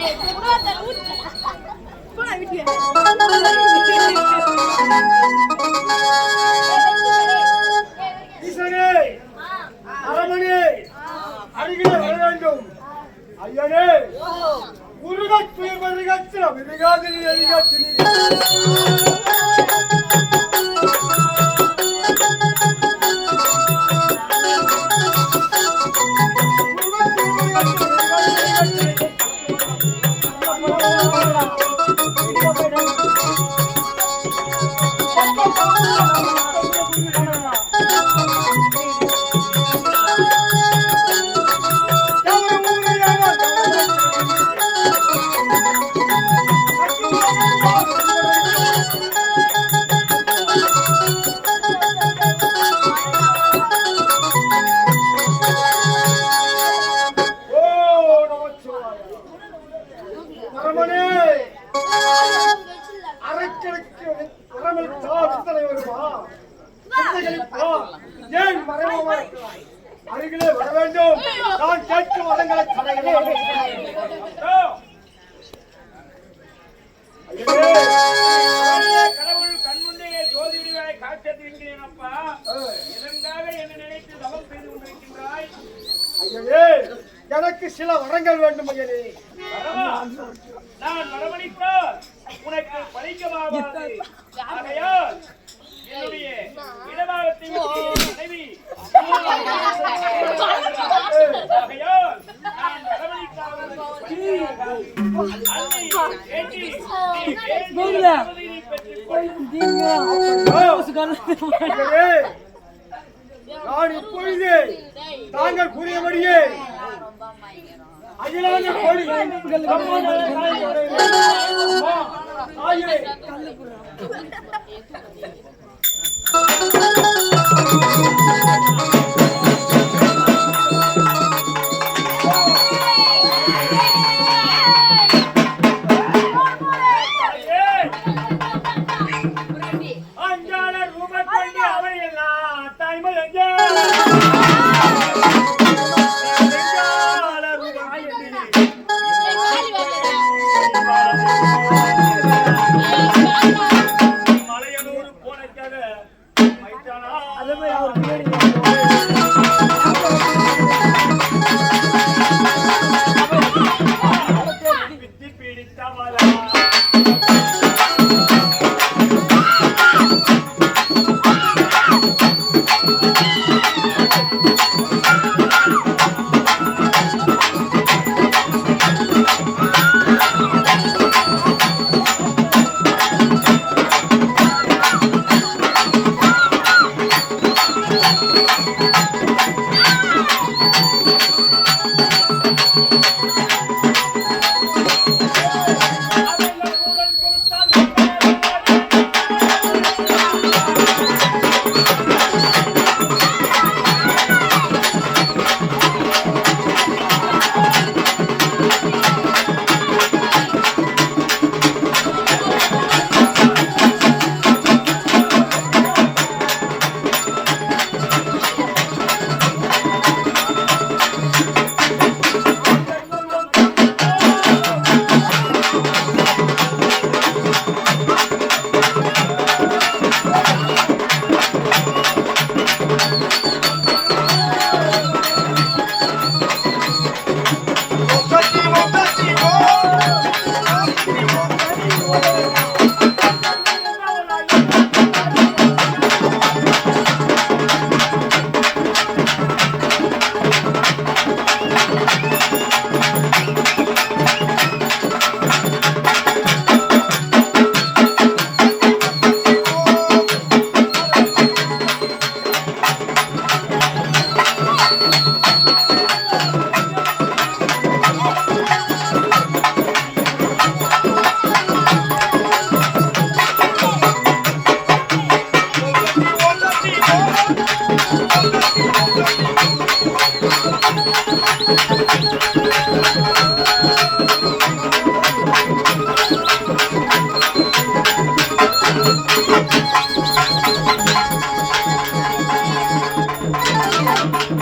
ஏய் குடுவாத ஊட்டி போடா விட்டு ஈசனே அரமனே அருகிலே வர வேண்டும். ஐயனே முருகத்துய வருகத்திர மிருகாதிரி எரிகத்திரி அப்பா இதற்காக என்ன நினைத்து தவம் செய்து கொண்டிருக்கின்றாய். ஐயனே எனக்கு சில வரங்கள் வேண்டும் ஐயனே? நான் வரவழைத்தால் உனக்கு பலிக்கமாகாது ஆகையால் என்னுடைய மனைவி ஆகையால் நான் நான் இப்பொழுது தாங்கள் கூறியபடியே அகிலாண்ட கோடி birthday!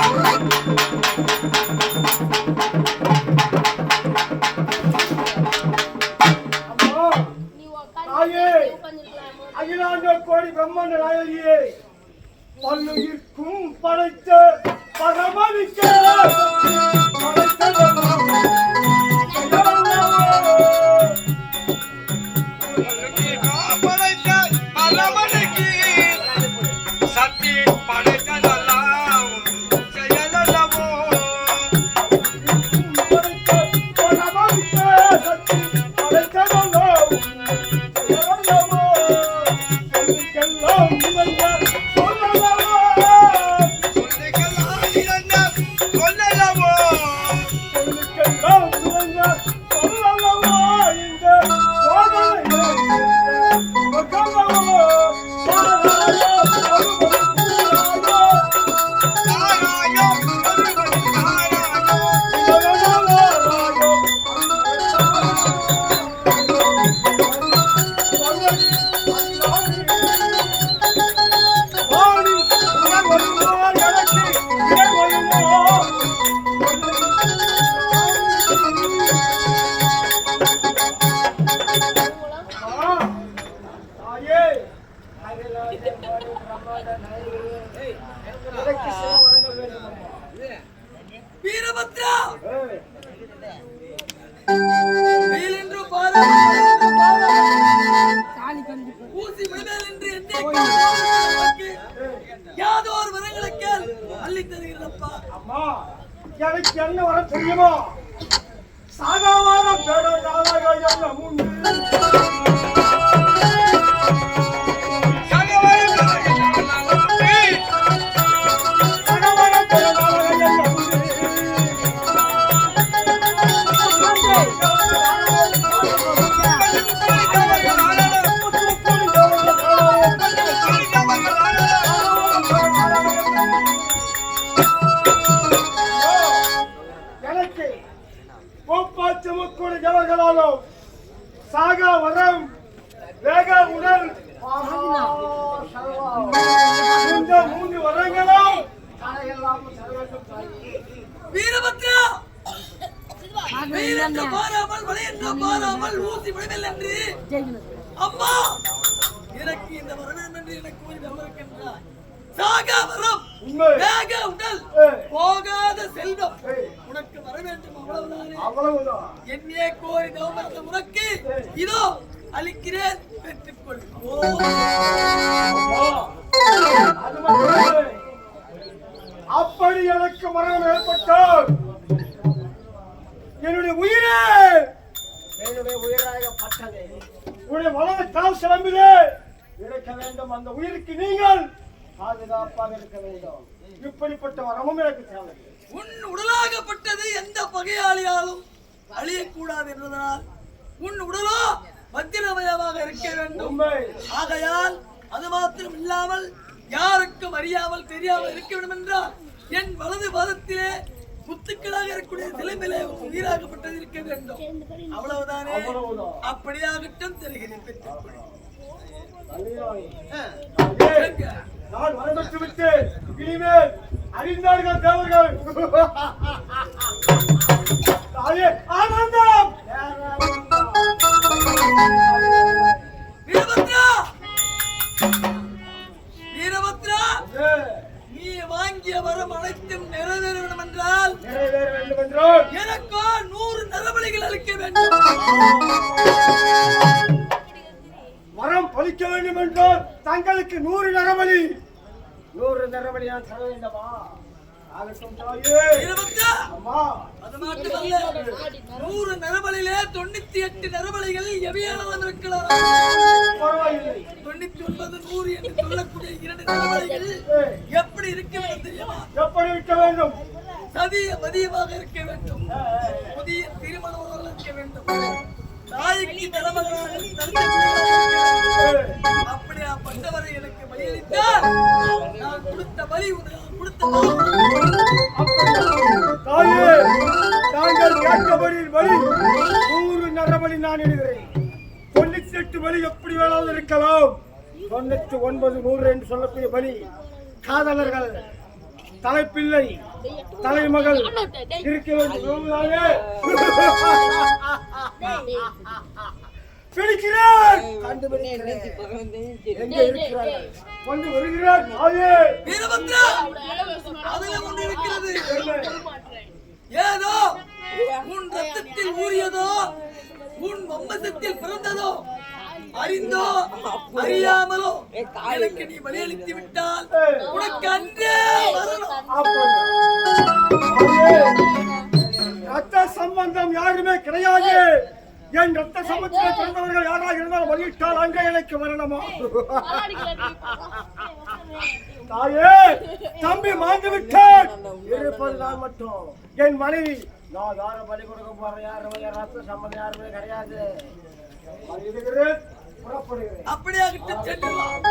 Oh, my God. Veerabhadra ஊசி என்று யாதோ ஒரு வரங்களுக்கு அள்ளி தருகிறப்பா அம்மா எனக்கு என்ன வர தெரியுமா சாகாவான பேரகாலங்கள் எல்லாம் உண்டு வெயிலென்று பாராமல் மழையென்று பாராமல் ஊசி விடுதல் என்று. அம்மா. எனக்கு இந்த வரவேண்டும் என்று எனக்கு கூறி தவறுக்கின்றார் சாகா வரம். உண்மை. வேக உடல். ஏய். போகாத செல்வம். உனக்கு வர வேண்டும் அவ்வளவுதானே. என்னையே கோரி தவமற்ற உனக்கு. இதோ அளிக்கிறேன். பெற்றுக்கொள். அப்படி எனக்கு மரணம் ஏற்பட்டால் என்னுடைய உயிரே! என்னுடைய உயிராகப்பட்டது உன்னுடைய வலது கால் சிலம்பிலே! இருக்க வேண்டும் அந்த உயிருக்கு நீங்கள் பாதுகாப்பாக இருக்க வேண்டும். இப்படிப்பட்ட வரமும் எனக்கு தேவை. உன் உடலாகப்பட்டது எந்த பகையாளியாலும் அழியக்கூடாது என்பதனால் உன் உடலோ பத்திரமயமாக இருக்க வேண்டும். ஆகையால் அது மாத்திரம் இல்லாமல் யாருக்கும் அறியாமல் தெரியாமல் இருக்க வேண்டும் என்றால் என் வலது பாதத்திலே முத்துக்களாக இருக்கக்கூடிய சிலைமையிலே உன் உயிராகப்பட்டது இருக்க வேண்டும். அவ்வளவுதானே. அப்படியாகட்டும் தருகிறேன். நான் வரம்பெற்று விட்டேன் இனிமேல் அறிந்தார்கள் தேவர்கள். ஆனந்தம்! வீரபத்ரா! நீ வாங்கிய வரம் என்றால் எனக்கோ நூறு நரபலிகள் அளிக்க வேண்டும். வரம் பலிக்க வேண்டும் என்றால் தங்களுக்கு நூறு நரபலி நூறு நரபலி நான் தர வேண்டுமா? ஆகட்டும் தாயே. வீரபத்ரா அம்மா. அது மட்டுமல்ல நூறு நரபலிலே தொண்ணூத்தி எட்டு நரபலிகள் எவையானதும் இருக்கலாம்? பரவாயில்லை. தொண்ணூத்தி ஒன்பது நூறு என்று சொல்லக்கூடிய இரண்டு நரபலிகள் எப்படி இருக்க வேண்டும் தெரியுமா எப்படி இருக்க வேண்டும்? சதிய மதியமாக இருக்க வேண்டும். புதிய திருமணமாக இருக்க வேண்டும். தாய்க்கு தலைமகனாக அப்படி அப்படியா எனக்கு பலியளித்தால் நான் கொடுத்த பலி உனக்கு கொடுத்த தாயே தாங்கள் வழி நூறு நரபலி நான் இடுகிறேன் தொண்ணூத்தி எட்டு வழி எப்படி வேணாலும் இருக்கலாம். தொண்ணூத்தி ஒன்பது நூறு என்று சொல்லக்கூடிய பலி காதலர்கள் தலைப்பிள்ளை தலைமகள் இருக்க வேண்டும் கொண்டு வருகிறார் ஏதோ உன் ரத்தத்தில் ஊறியதோ உன் வம்பசத்தில் பிறந்ததோ அறிந்தோ அறியாமலோ எனக்கு நீ வழியளித்து விட்டால் உனக்கு அன்றே ரத்த சம்பந்தம் யாருமே கிடையாது. என் ரத்த சம்பந்தத்தில் பிறந்தவர்கள் யாராக இருந்தாலும் வழியிட்டால் அங்கே எனக்கு வரணுமா? தாயே தம்பி மாண்டு விட்டான். இருப்பது நான் மட்டும். என் மனைவி. நான் யார பலி கொடுக்க போறேன்? யாரும் ரத்த சம்பந்தம்? யாருமே கிடையாது. அப்படியே கிட்ட சென்றுலாம்